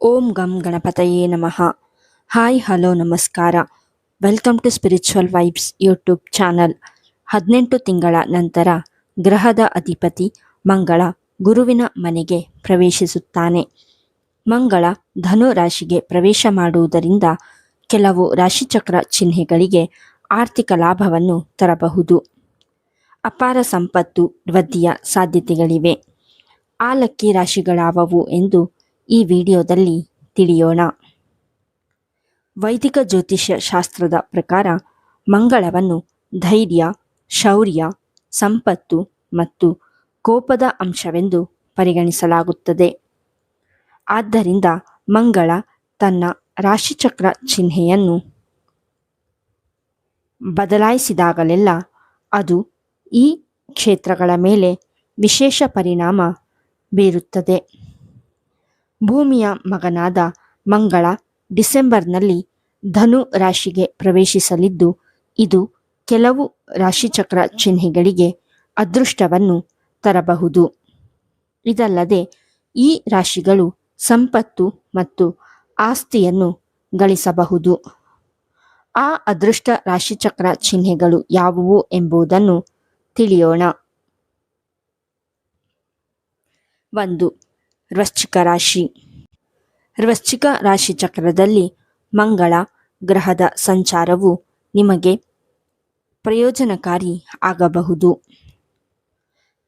ಓಂ ಗಂ ಗಣಪತಯೇ ನಮಃ. ಹಾಯ್, ಹಲೋ, ನಮಸ್ಕಾರ. Welcome to spiritual vibes YouTube channel. ಹದಿನೆಂಟು ತಿಂಗಳ ನಂತರ ಗ್ರಹದ ಅಧಿಪತಿ ಮಂಗಳ ಗುರುವಿನ ಮನೆಗೆ ಪ್ರವೇಶಿಸುತ್ತಾನೆ. ಮಂಗಳ ಧನು ರಾಶಿಗೆ ಪ್ರವೇಶ ಮಾಡುವುದರಿಂದ ಕೆಲವು ರಾಶಿಚಕ್ರ ಚಿಹ್ನೆಗಳಿಗೆ ಆರ್ಥಿಕ ಲಾಭವನ್ನು ತರಬಹುದು. ಅಪಾರ ಸಂಪತ್ತು ವೃದ್ಧಿಯ ಸಾಧ್ಯತೆಗಳಿವೆ. ಆ ಲಕ್ಕಿ ರಾಶಿಗಳಾವವು ಎಂದು ಈ ವಿಡಿಯೋದಲ್ಲಿ ತಿಳಿಯೋಣ. ವೈದಿಕ ಜ್ಯೋತಿಷ್ಯ ಶಾಸ್ತ್ರದ ಪ್ರಕಾರ ಮಂಗಳವನ್ನು ಧೈರ್ಯ, ಶೌರ್ಯ, ಸಂಪತ್ತು ಮತ್ತು ಕೋಪದ ಅಂಶವೆಂದು ಪರಿಗಣಿಸಲಾಗುತ್ತದೆ. ಆದ್ದರಿಂದ ಮಂಗಳ ತನ್ನ ರಾಶಿಚಕ್ರ ಚಿಹ್ನೆಯನ್ನು ಬದಲಾಯಿಸಿದಾಗಲೆಲ್ಲ ಅದು ಈ ಕ್ಷೇತ್ರಗಳ ಮೇಲೆ ವಿಶೇಷ ಪರಿಣಾಮ ಬೀರುತ್ತದೆ. ಭೂಮಿಯ ಮಗನಾದ ಮಂಗಳ ಡಿಸೆಂಬರ್ನಲ್ಲಿ ಧನು ರಾಶಿಗೆ ಪ್ರವೇಶಿಸಲಿದ್ದು, ಇದು ಕೆಲವು ರಾಶಿಚಕ್ರ ಚಿಹ್ನೆಗಳಿಗೆ ಅದೃಷ್ಟವನ್ನು ತರಬಹುದು. ಇದಲ್ಲದೆ, ಈ ರಾಶಿಗಳು ಸಂಪತ್ತು ಮತ್ತು ಆಸ್ತಿಯನ್ನು ಗಳಿಸಬಹುದು. ಆ ಅದೃಷ್ಟ ರಾಶಿಚಕ್ರ ಚಿಹ್ನೆಗಳು ಯಾವುವು ಎಂಬುದನ್ನು ತಿಳಿಯೋಣ. ಒಂದು ವೃಶ್ಚಿಕ ರಾಶಿ. ವೃಶ್ಚಿಕ ರಾಶಿ ಚಕ್ರದಲ್ಲಿ ಮಂಗಳ ಗ್ರಹದ ಸಂಚಾರವು ನಿಮಗೆ ಪ್ರಯೋಜನಕಾರಿ ಆಗಬಹುದು.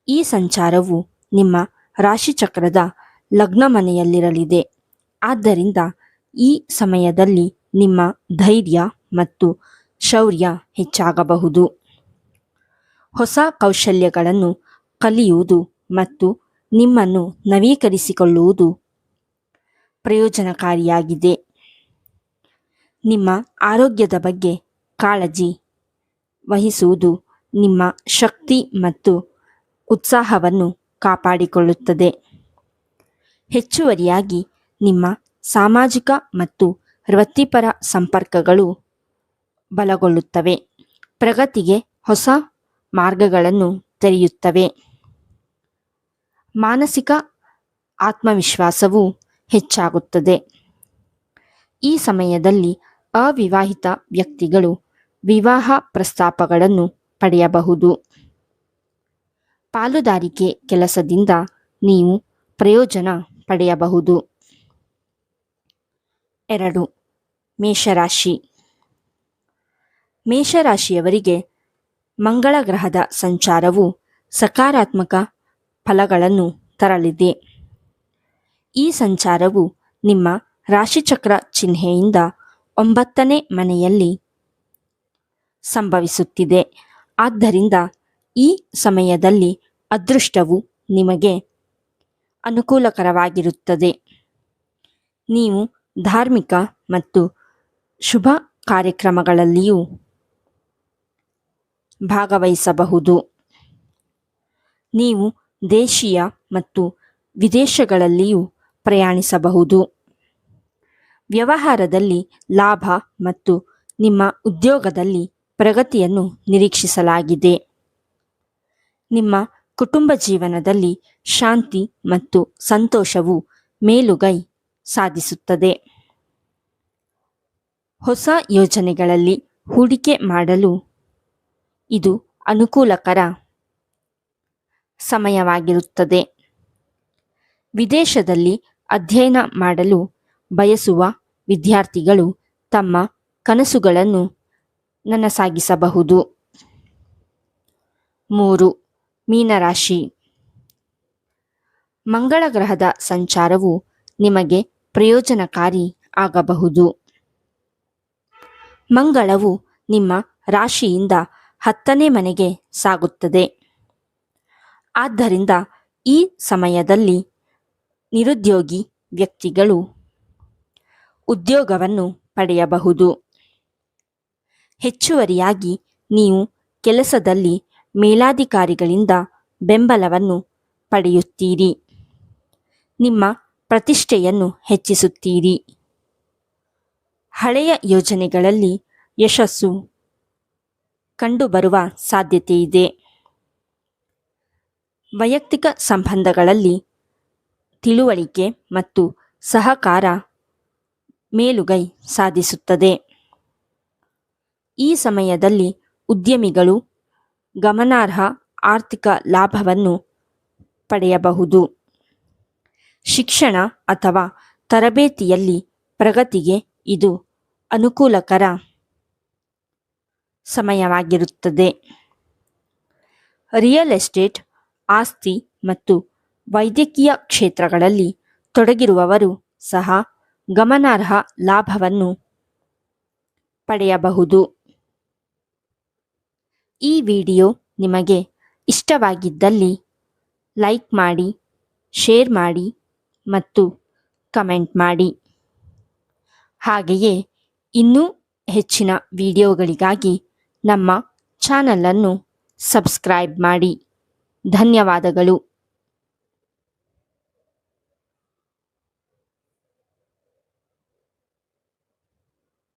ಈ ಸಂಚಾರವು ನಿಮ್ಮ ರಾಶಿಚಕ್ರದ ಲಗ್ನ ಮನೆಯಲ್ಲಿರಲಿದೆ. ಆದ್ದರಿಂದ ಈ ಸಮಯದಲ್ಲಿ ನಿಮ್ಮ ಧೈರ್ಯ ಮತ್ತು ಶೌರ್ಯ ಹೆಚ್ಚಾಗಬಹುದು. ಹೊಸ ಕೌಶಲ್ಯಗಳನ್ನು ಕಲಿಯುವುದು ಮತ್ತು ನಿಮ್ಮನ್ನು ನವೀಕರಿಸಿಕೊಳ್ಳುವುದು ಪ್ರಯೋಜನಕಾರಿಯಾಗಿದೆ. ನಿಮ್ಮ ಆರೋಗ್ಯದ ಬಗ್ಗೆ ಕಾಳಜಿ ವಹಿಸುವುದು ನಿಮ್ಮ ಶಕ್ತಿ ಮತ್ತು ಉತ್ಸಾಹವನ್ನು ಕಾಪಾಡಿಕೊಳ್ಳುತ್ತದೆ. ಹೆಚ್ಚುವರಿಯಾಗಿ ನಿಮ್ಮ ಸಾಮಾಜಿಕ ಮತ್ತು ವೃತ್ತಿಪರ ಸಂಪರ್ಕಗಳು ಬಲಗೊಳ್ಳುತ್ತವೆ. ಪ್ರಗತಿಗೆ ಹೊಸ ಮಾರ್ಗಗಳನ್ನು ತೆರೆಯುತ್ತವೆ. ಮಾನಸಿಕ ಆತ್ಮವಿಶ್ವಾಸವು ಹೆಚ್ಚಾಗುತ್ತದೆ. ಈ ಸಮಯದಲ್ಲಿ ಅವಿವಾಹಿತ ವ್ಯಕ್ತಿಗಳು ವಿವಾಹ ಪ್ರಸ್ತಾಪಗಳನ್ನು ಪಡೆಯಬಹುದು. ಪಾಲುದಾರಿಕೆ ಕೆಲಸದಿಂದ ನೀವು ಪ್ರಯೋಜನ ಪಡೆಯಬಹುದು. ಎರಡು, ಮೇಷರಾಶಿ. ಮೇಷರಾಶಿಯವರಿಗೆ ಮಂಗಳ ಗ್ರಹದ ಸಂಚಾರವು ಸಕಾರಾತ್ಮಕ ಫಲಗಳನ್ನು ತರಲಿದೆ. ಈ ಸಂಚಾರವು ನಿಮ್ಮ ರಾಶಿಚಕ್ರ ಚಿಹ್ನೆಯಿಂದ ಒಂಬತ್ತನೇ ಮನೆಯಲ್ಲಿ ಸಂಭವಿಸುತ್ತಿದೆ. ಆದ್ದರಿಂದ ಈ ಸಮಯದಲ್ಲಿ ಅದೃಷ್ಟವು ನಿಮಗೆ ಅನುಕೂಲಕರವಾಗಿರುತ್ತದೆ. ನೀವು ಧಾರ್ಮಿಕ ಮತ್ತು ಶುಭ ಕಾರ್ಯಕ್ರಮಗಳಲ್ಲಿಯೂ ಭಾಗವಹಿಸಬಹುದು. ನೀವು ದೇಶೀಯ ಮತ್ತು ವಿದೇಶಗಳಲ್ಲಿಯೂ ಪ್ರಯಾಣಿಸಬಹುದು. ವ್ಯವಹಾರದಲ್ಲಿ ಲಾಭ ಮತ್ತು ನಿಮ್ಮ ಉದ್ಯೋಗದಲ್ಲಿ ಪ್ರಗತಿಯನ್ನು ನಿರೀಕ್ಷಿಸಲಾಗಿದೆ. ನಿಮ್ಮ ಕುಟುಂಬ ಜೀವನದಲ್ಲಿ ಶಾಂತಿ ಮತ್ತು ಸಂತೋಷವು ಮೇಲುಗೈ ಸಾಧಿಸುತ್ತದೆ. ಹೊಸ ಯೋಜನೆಗಳಲ್ಲಿ ಹೂಡಿಕೆ ಮಾಡಲು ಇದು ಅನುಕೂಲಕರ ಸಮಯವಾಗಿರುತ್ತದೆ. ವಿದೇಶದಲ್ಲಿ ಅಧ್ಯಯನ ಮಾಡಲು ಬಯಸುವ ವಿದ್ಯಾರ್ಥಿಗಳು ತಮ್ಮ ಕನಸುಗಳನ್ನು ನನಸಾಗಿಸಬಹುದು. ಮೂರು, ಮೀನರಾಶಿ. ಮಂಗಳ ಗ್ರಹದ ಸಂಚಾರವು ನಿಮಗೆ ಪ್ರಯೋಜನಕಾರಿ ಆಗಬಹುದು. ಮಂಗಳವು ನಿಮ್ಮ ರಾಶಿಯಿಂದ ಹತ್ತನೇ ಮನೆಗೆ ಸಾಗುತ್ತದೆ. ಆದ್ದರಿಂದ ಈ ಸಮಯದಲ್ಲಿ ನಿರುದ್ಯೋಗಿ ವ್ಯಕ್ತಿಗಳು ಉದ್ಯೋಗವನ್ನು ಪಡೆಯಬಹುದು. ಹೆಚ್ಚುವರಿಯಾಗಿ ನೀವು ಕೆಲಸದಲ್ಲಿ ಮೇಲಾಧಿಕಾರಿಗಳಿಂದ ಬೆಂಬಲವನ್ನು ಪಡೆಯುತ್ತೀರಿ. ನಿಮ್ಮ ಪ್ರತಿಷ್ಠೆಯನ್ನು ಹೆಚ್ಚಿಸುತ್ತೀರಿ. ಹಳೆಯ ಯೋಜನೆಗಳಲ್ಲಿ ಯಶಸ್ಸು ಕಂಡುಬರುವ ಸಾಧ್ಯತೆಯಿದೆ. ವೈಯಕ್ತಿಕ ಸಂಬಂಧಗಳಲ್ಲಿ ತಿಳುವಳಿಕೆ ಮತ್ತು ಸಹಕಾರ ಮೇಲುಗೈ ಸಾಧಿಸುತ್ತದೆ. ಈ ಸಮಯದಲ್ಲಿ ಉದ್ಯಮಿಗಳು ಗಮನಾರ್ಹ ಆರ್ಥಿಕ ಲಾಭವನ್ನು ಪಡೆಯಬಹುದು. ಶಿಕ್ಷಣ ಅಥವಾ ತರಬೇತಿಯಲ್ಲಿ ಪ್ರಗತಿಗೆ ಇದು ಅನುಕೂಲಕರ ಸಮಯವಾಗಿರುತ್ತದೆ. ರಿಯಲ್ ಎಸ್ಟೇಟ್ ಆಸ್ತಿ ಮತ್ತು ವೈದ್ಯಕೀಯ ಕ್ಷೇತ್ರಗಳಲ್ಲಿ ತೊಡಗಿರುವವರು ಸಹ ಗಮನಾರ್ಹ ಲಾಭವನ್ನು ಪಡೆಯಬಹುದು. ಈ ವಿಡಿಯೋ ನಿಮಗೆ ಇಷ್ಟವಾಗಿದ್ದಲ್ಲಿ ಲೈಕ್ ಮಾಡಿ, ಶೇರ್ ಮಾಡಿ ಮತ್ತು ಕಮೆಂಟ್ ಮಾಡಿ. ಹಾಗೆಯೇ ಇನ್ನೂ ಹೆಚ್ಚಿನ ವಿಡಿಯೋಗಳಿಗಾಗಿ ನಮ್ಮ ಚಾನಲನ್ನು ಸಬ್ಸ್ಕ್ರೈಬ್ ಮಾಡಿ. ಧನ್ಯವಾದಗಳು.